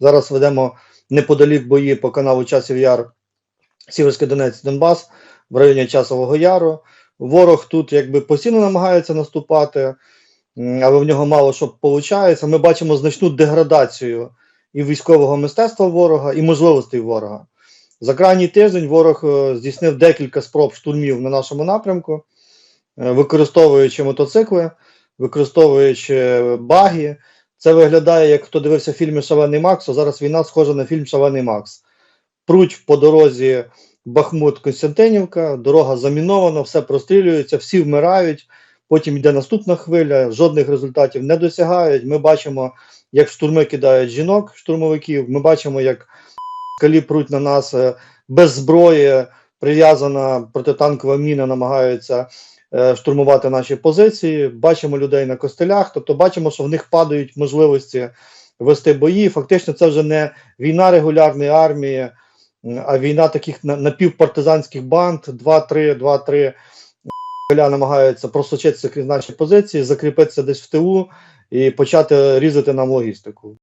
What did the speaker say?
Зараз ведемо неподалік бої по каналу Часів Яр, Сіверський Донець, Донбас в районі Часового Яру. Ворог тут якби постійно намагається наступати, але в нього мало що виходить. Ми бачимо значну деградацію і військового мистецтва ворога, і можливостей ворога. За крайній тиждень ворог е, здійснив декілька спроб штурмів на нашому напрямку, е, використовуючи мотоцикли, використовуючи баги. Це виглядає, як хто дивився фільми Шалений Макс, а зараз війна схожа на фільм Шалений Макс. Пруть по дорозі Бахмут Константинівка, дорога замінована, все прострілюється, всі вмирають. Потім йде наступна хвиля, жодних результатів не досягають. Ми бачимо, як штурми кидають жінок, штурмовиків. Ми бачимо, як калі пруть на нас е, без зброї, прив'язана протитанкова міна, намагаються штурмувати наші позиції. Бачимо людей на костелях, тобто бачимо, що в них падають можливості вести бої. Фактично, це вже не війна регулярної армії, а війна таких на- напівпартизанських банд, 2-3, 2-3 Галя намагаються просочитися крізь наші позиції, закріпитися десь в тилу і почати різати нам логістику.